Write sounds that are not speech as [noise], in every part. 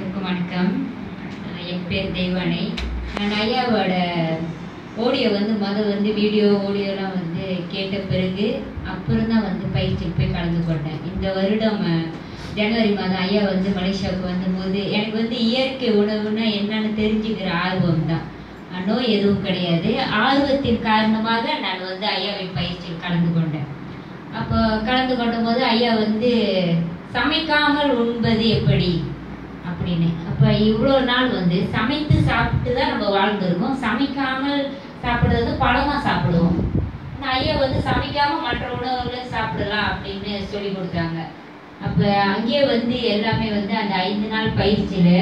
எல்லாருக்கும் வணக்கம். என் பேர் தெய்வானை. நான் ஐயாவோட ஆடியோ வந்து முதல் வந்து வீடியோ ஆடியோலாம் வந்து கேட்ட பிறகு அப்புறம் தான் வந்து பயிற்சியில் போய் கலந்து கொண்டேன். இந்த வருடம் ஜனவரி மாதம் ஐயா வந்து மலேசியாவுக்கு வந்தபோது எனக்கு வந்து இயற்கை உணவுன்னா என்னன்னு தெரிஞ்சுக்கிற ஆர்வம் தான். நோய் எதுவும் கிடையாது. ஆர்வத்தின் காரணமாக நான் வந்து ஐயாவின் பயிற்சியில் கலந்து கொண்டேன். அப்போ கலந்து கொண்டபோது ஐயா வந்து சமைக்காமல் உண்பது எப்படி? அப்படின்னு. அப்போ இவ்வளோ நாள் வந்து சமைத்து சாப்பிட்டு தான் நம்ம வாழ்ந்துருக்கோம். சமைக்காமல் சாப்பிட்றது பழமாக சாப்பிடுவோம். ஆனா ஐயா வந்து சமைக்காமல் மற்ற உணவுகளை சாப்பிடலாம் அப்படின்னு சொல்லி கொடுத்தாங்க. அப்போ அங்கேயே வந்து எல்லாமே வந்து அந்த ஐந்து நாள் பயிற்சியில்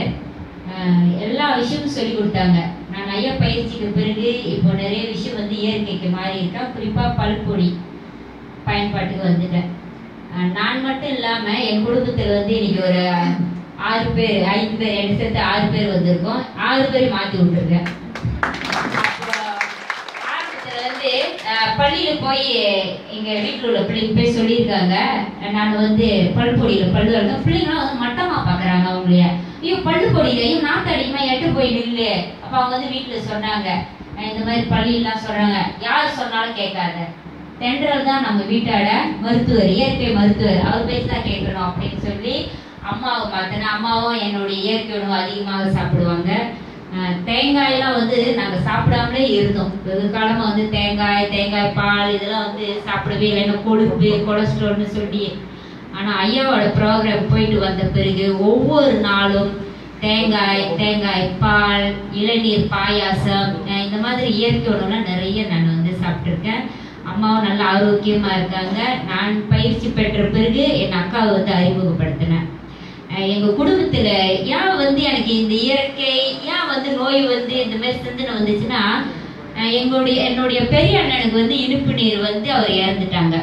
எல்லா விஷயமும் சொல்லி கொடுத்தாங்க. நான் ஐயா பயிற்சிக்கு பிறகு இப்போ நிறைய விஷயம் வந்து இயற்கைக்கு மாறி இருக்கா? குறிப்பாக பல்பொடி பயன்பாட்டுக்கு வந்துட்டேன். நான் மட்டும் இல்லாமல் என் குடும்பத்தில் வந்து இன்னைக்கு ஒரு ஆறு பேர் ஐந்து பேர் என்ன சேர்த்து ஆறு பேர் வந்திருக்கோம். ஆறு பேர் மாத்தி விட்டுருக்கேன் வந்து பள்ளியில போய் எங்க வீட்டில் உள்ள பிள்ளைங்க போய் சொல்லியிருக்காங்க. நான் வந்து பல்பொடியில பல்லு வளர்க்க பிள்ளைங்களாம் வந்து மட்டமா பாக்குறாங்க அவங்களைய ஐயோ பல்லு பொடியில ஐயோ நாட்டு அடிக்குமா? எட்டு போய் நில்லு. அப்ப அவங்க வந்து வீட்டுல சொன்னாங்க. இந்த மாதிரி பள்ளியெல்லாம் சொல்றாங்க. யார் சொன்னாலும் கேட்காத. தென்றல் தான் நம்ம வீட்டோட மருத்துவர் இயற்கை மருத்துவர். அவர் பேசி தான் கேட்கணும் அப்படின்னு சொல்லி அம்மாவை பார்த்தேன் அம்மாவும் என்னுடைய இயற்கை உணவு அதிகமாக சாப்பிடுவாங்க. தேங்காயெல்லாம் வந்து நாங்கள் சாப்பிடாமலே இருந்தோம். வெகு காலமா வந்து தேங்காய் தேங்காய் பால் இதெல்லாம் வந்து சாப்பிடவே இல்லை. என்ன கொழுப்பு கொலஸ்ட்ரால்னு சொல்லி. ஆனா ஐயாவோட ப்ரோக்ராம் போயிட்டு வந்த பிறகு ஒவ்வொரு நாளும் தேங்காய் தேங்காய் பால் இளநீர் பாயாசம் இந்த மாதிரி இயற்கை உணவுலாம் நிறைய நான் வந்து சாப்பிட்ருக்கேன் அம்மாவும் நல்ல ஆரோக்கியமா இருக்காங்க. நான் பயிற்சி பெற்ற பிறகு என் அக்காவை வந்து அறிமுகப்படுத்தினேன். அஹ் எங்க குடும்பத்துல ஏன் வந்து எனக்கு இந்த இயற்கை ஏன் வந்து நோய் வந்து இந்த மாதிரி சிந்தனை வந்துச்சுன்னா எங்களுடைய என்னுடைய பெரிய அண்ணனுக்கு வந்து இனிப்பு நீர் வந்து அவர் இறந்துட்டாங்க.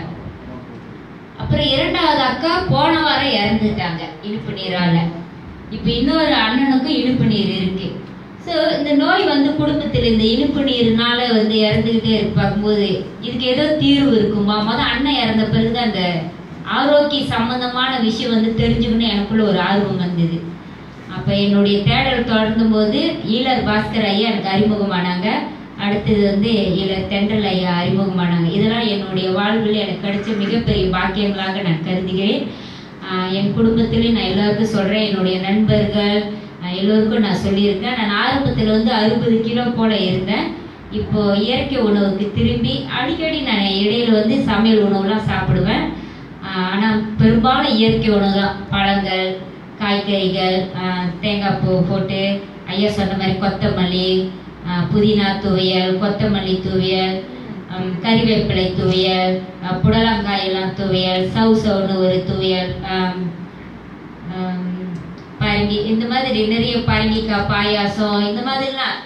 அப்புறம் இரண்டாவது அக்கா போன வாரம் இறந்துட்டாங்க இனிப்பு நீரால. இப்ப இன்னொரு அண்ணனுக்கும் இனிப்பு நீர் இருக்கு. ஸோ இந்த நோய் வந்து குடும்பத்தில் இந்த இனிப்பு நீர்னால வந்து இறந்துகிட்டே இருப்பாங்க பார்க்கும்போது இதுக்கு ஏதோ தீர்வு இருக்குமா? முத அண்ணன் இறந்த பிறகு அந்த ஆரோக்கிய சம்பந்தமான விஷயம் வந்து தெரிஞ்சுக்கணும் எனக்குள்ள ஒரு ஆர்வம் வந்தது. அப்ப என்னுடைய தேடல் தொடர்ந்தும் போது ஈழர் பாஸ்கர் ஐயா எனக்கு அறிமுகமானாங்க. அடுத்தது வந்து ஈழர் தென்றல் ஐயா அறிமுகமானாங்க. இதெல்லாம் என்னுடைய வாழ்வில் எனக்கு கிடைச்ச மிகப்பெரிய பாக்கியங்களாக நான் கருதுகிறேன். என் குடும்பத்திலே நான் எல்லாருக்கும் சொல்றேன். என்னுடைய நண்பர்கள் எல்லோருக்கும் நான் சொல்லியிருக்கேன். நான் ஆரம்பத்தில் வந்து அறுபது கிலோ போல இருந்தேன். இப்போ இயற்கை உணவுக்கு திரும்பி அடிக்கடி நான் இடையில வந்து சமையல் உணவுலாம் சாப்பிடுவேன். ஆனால் பெரும்பாலும் இயற்கை உணவு தான் பழங்கள் காய்கறிகள் தேங்காய் பூ போட்டு ஐயா சொன்ன மாதிரி கொத்தமல்லி புதினா துவையல் கொத்தமல்லி துவையல் கறிவேப்பிலை துவையல் புடலங்காய் எல்லாம் துவையல் சவு சவுன்னு ஒரு துவையல் பரங்கி இந்த மாதிரி நிறைய பரங்கிக்காய் பாயாசம் இந்த மாதிரிலாம்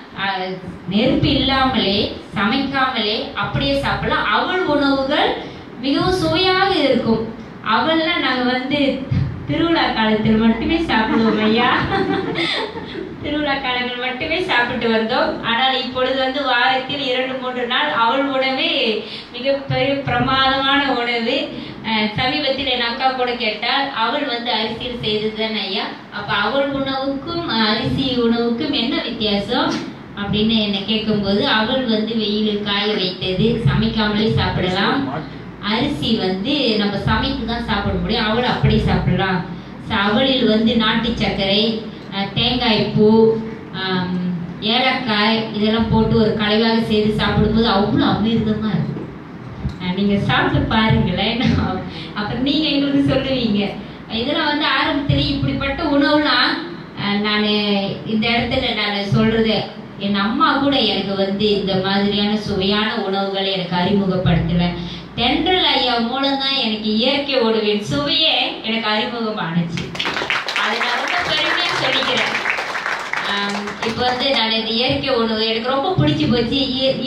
நெருப்பு இல்லாமலே சமைக்காமலே அப்படியே சாப்பிடலாம். அவள் உணவுகள் மிகவும் சுவையாக இருக்கும். அவள்லாம் நாங்க வந்து திருவிழா காலத்தில் மட்டுமே சாப்பிடுவோம் ஐயா. திருவிழா காலங்கள் மட்டுமே சாப்பிட்டு வந்தோம். ஆனால் இப்பொழுது வந்து வாரத்தில் இரண்டு மூன்று நாள் அவள் உணவே மிகப்பெரிய பிரமாதமான உணவு. சமீபத்தில் என் அக்கா கூட கேட்டால் அவள் வந்து அரிசியில் செய்ததுதான் ஐயா? அப்ப அவள் உணவுக்கும் அரிசி உணவுக்கும் என்ன வித்தியாசம்? அப்படின்னு என்னை கேட்கும்போது அவள் வந்து வெயிலில் காய வைத்தது. சமைக்காமலே சாப்பிடலாம். அரிசி வந்து நம்ம சமைத்து தான் சாப்பிட முடியும். அவள் அப்படி சாப்பிடலாம். ச- அவளில் வந்து நாட்டு சர்க்கரை தேங்காய் பூ ஏலக்காய் இதெல்லாம் போட்டு ஒரு கலைவாக செய்து சாப்பிடும்போது அவ்வளோ அமிர்தமாக இருக்கும். நீங்கள் சாப்பிட்டு பாருங்களேன். [laughs] அப்புறம் நீங்கள் எங்களுக்கு சொல்லுவீங்க. இதெல்லாம் வந்து ஆரம்பத்துல இப்படிப்பட்ட உணவுலாம் நான் இந்த இடத்துல நான் சொல்கிறது என் அம்மா கூட எனக்கு வந்து இந்த மாதிரியான சுவையான உணவுகளை எனக்கு அறிமுகப்படுத்தலை தென்றல் ஐயா மூலம் தான் எனக்கு இயற்கை உணவின் சுவையே எனக்கு அறிமுகமானுச்சு. அதை நான் ரொம்ப பெருமையாக சொல்லிக்கிறேன். இப்போ வந்து நான் இந்த இயற்கை உணவு எனக்கு ரொம்ப பிடிச்சி போச்சு.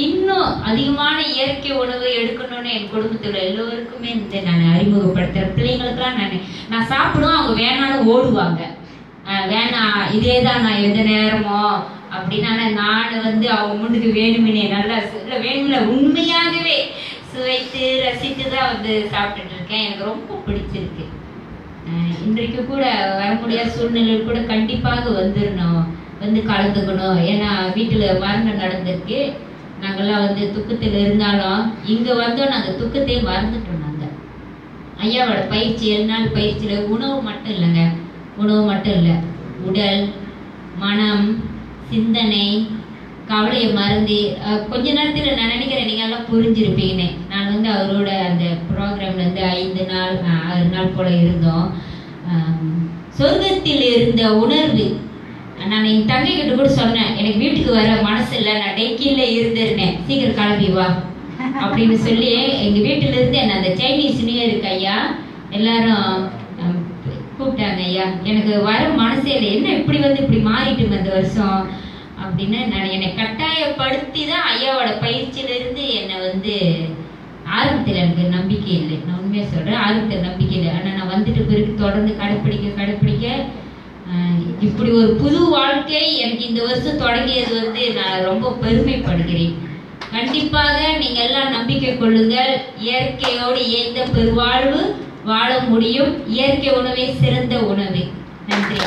இன்னும் அதிகமான இயற்கை உணவு எடுக்கணும்னு என் குடும்பத்தில் எல்லோருக்குமே இந்த நான் அறிமுகப்படுத்துகிறேன் பிள்ளைங்களுக்கெல்லாம் நான் நான் சாப்பிடுவோம் அவங்க வேணாலும் ஓடுவாங்க. வேணாம் இதே தான் நான் எந்த நேரமோ அப்படின்னா நான் வந்து அவங்க முன்னுக்கு வேணுமினே நல்லா வேணுமில்ல உண்மையாகவே சுவைத்து ரசித்து தான் வந்து சாப்பிட்டுட்டு இருக்கேன் எனக்கு ரொம்ப பிடிச்சிருக்கு. இன்றைக்கு கூட வர முடியாத சூழ்நிலையில் கூட கண்டிப்பாக வந்துடணும் வந்து கலந்துக்கணும். ஏன்னா வீட்டில் மரணம் நடந்திருக்கு. நாங்கெல்லாம் வந்து துக்கத்தில் இருந்தாலும் இங்கே வந்தோம் நாங்கள் துக்கத்தையே மறந்துட்டோம் நாங்கள் ஐயாவோட பயிற்சி ஏழு நாள் பயிற்சியில் உணவு மட்டும் இல்லைங்க. உணவு மட்டும் இல்லை. உடல் மனம் சிந்தனை கவலையை மறந்து கொஞ்ச நேரத்தில் நான் நினைக்கிறேன் நீங்க எல்லாம் புரிஞ்சிருப்பீங்கன்னு. நான் வந்து அவரோட அந்த ப்ரோக்ராம்ல வந்து ஐந்து நாள் ஆறு நாள் போல இருந்தோம். சொர்க்கத்தில் இருந்த உணர்வு நான் என் தங்கை கிட்ட கூட சொன்னேன் எனக்கு வீட்டுக்கு வர மனசு இல்லை நான் டெக்கில இருந்திருந்தேன் சீக்கிரம் கிளம்பி வா. அப்படின்னு சொல்லி எங்க வீட்டுல இருந்து என்ன அந்த சைனீஸ் நியூ இருக்கு ஐயா எல்லாரும் கூப்பிட்டாங்க ஐயா. எனக்கு வர மனசே இல்லை. என்ன இப்படி வந்து இப்படி மாறிட்டு இந்த வருஷம்? அப்படின்னு நான் என்னை கட்டாயப்படுத்தி தான் ஐயாவோட பயிற்சியிலிருந்து என்னை வந்து ஆரம்பத்தில் எனக்கு நம்பிக்கை இல்லை. நான் உண்மையாக சொல்கிறேன் ஆரம்பத்தில் நம்பிக்கை இல்லை. ஆனால் நான் வந்துட்டு பிறகு தொடர்ந்து கடைப்பிடிக்க கடைப்பிடிக்க இப்படி ஒரு புது வாழ்க்கை எனக்கு இந்த வருஷம் தொடங்கியது வந்து நான் ரொம்ப பெருமைப்படுகிறேன். கண்டிப்பாக நீங்கள் எல்லாம் நம்பிக்கை கொள்ளுங்கள். இயற்கையோடு இயந்த பெருவாழ்வு வாழ முடியும். இயற்கை உணவே சிறந்த உணவு. நன்றி.